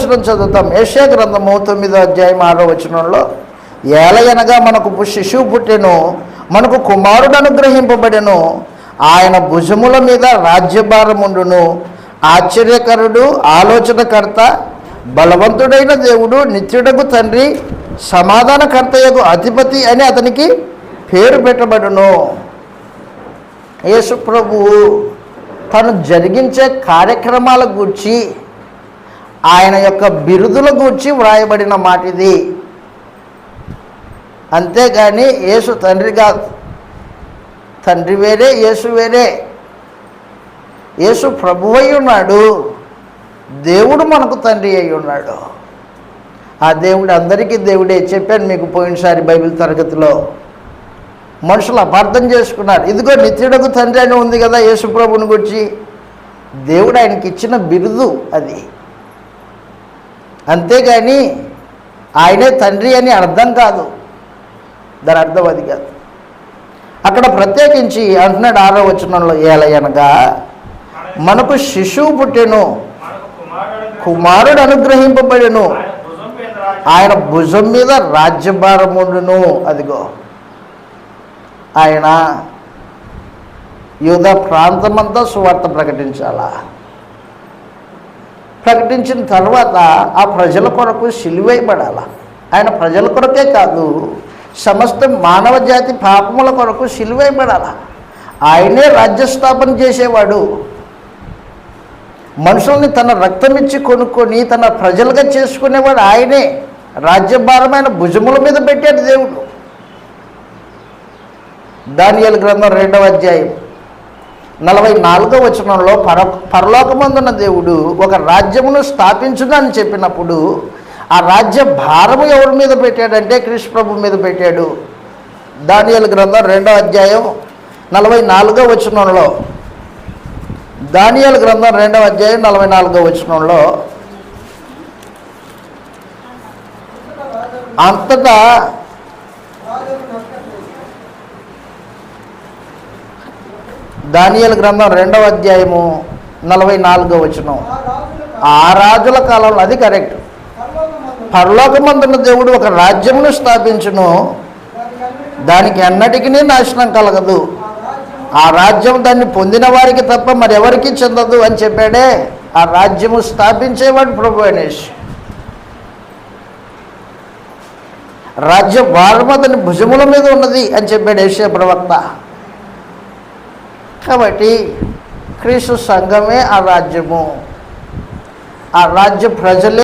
వచనం చదువుతాం. ఏషియా గ్రంథము తొమ్మిదో అధ్యాయం ఆరో వచనంలో ఏలయనగా మనకు శిశువు పుట్టెను మనకు కుమారుడు అనుగ్రహింపబడెను. ఆయన భుజముల మీద రాజ్యభారముండును ఆశ్చర్యకరుడు ఆలోచనకర్త బలవంతుడైన దేవుడు నిత్యుడకు తండ్రి సమాధానకర్తయకు అధిపతి అని అతనికి పేరు పెట్టబడును. యేసు ప్రభువు తను జరిగించే కార్యక్రమాల గూర్చి ఆయన యొక్క బిరుదుల గూర్చి వ్రాయబడిన మాట ఇది అంతేగాని యేసు తండ్రి కాదు తండ్రి వేరే యేసు వేరే. యేసు ప్రభు అయి ఉన్నాడు. దేవుడు మనకు తండ్రి అయి ఉన్నాడు. ఆ దేవుడు అందరికీ దేవుడే చెప్పాను మీకు పోయినసారి బైబిల్ తరగతిలో. మనుషులు అపార్థం చేసుకున్నారు. ఇదిగో నిత్యుడకు తండ్రి అని ఉంది కదా యేసు ప్రభుని గురించి. దేవుడు ఆయనకి ఇచ్చిన బిరుదు అది. అంతేగాని ఆయనే తండ్రి అని అర్థం కాదు. దాని అర్థం అది కాదు. అక్కడ ప్రత్యేకించి అంటున్నాడు ఆరో వచనంలో ఏలయనగా మనకు శిశువు పుట్టెను కుమారుడు అనుగ్రహింపబడెను ఆయన భుజం మీద రాజ్యభారముడును అదిగో ఆయన యూధ ప్రాంతమంతా సువార్త ప్రకటించాలా? ప్రకటించిన తర్వాత ఆ ప్రజల కొరకు సిలువైబడాల? ఆయన ప్రజల కొరకే కాదు సమస్త మానవ జాతి పాపముల కొరకు సిలువైబడాల? ఆయనే రాజ్యస్థాపన చేసేవాడు. మనుషుల్ని తన రక్తం ఇచ్చి కొనుక్కొని తన ప్రజలుగా చేసుకునేవాడు ఆయనే. రాజ్యభారమైన భుజముల మీద పెట్టాడు దేవుడు. దానియలు గ్రంథం రెండవ అధ్యాయం. నలభై నాలుగో వచనంలో పర పరలోకమందున్న దేవుడు ఒక రాజ్యమును స్థాపించును అని చెప్పినప్పుడు ఆ రాజ్య భారము ఎవరి మీద పెట్టాడంటే కృష్ణ ప్రభు మీద పెట్టాడు. దానియల గ్రంథం రెండవ అధ్యాయం నలభై నాలుగో వచనంలో. దానియల గ్రంథం రెండవ అధ్యాయం నలభై నాలుగో వచనంలో అంతటా దానియల గ్రంథం రెండవ అధ్యాయము నలభై నాలుగో వచనం. ఆ రాజుల కాలంలో అది కరెక్ట్. పరలోకమందున్న దేవుడు ఒక రాజ్యమును స్థాపించును. దానికి ఎన్నటికీ నాశనం కలగదు. ఆ రాజ్యం దాన్ని పొందిన వారికి తప్ప మరెవరికి చెందదు అని చెప్పాడే ఆ రాజ్యము స్థాపించేవాడు ప్రభు అనేష్. రాజ్య భారం భుజముల మీద ఉన్నది అని చెప్పాడు ఏషియా ప్రవక్త. కాబట్టి క్రీస్తు సంఘమే ఆ రాజ్యము. ఆ రాజ్య ప్రజలే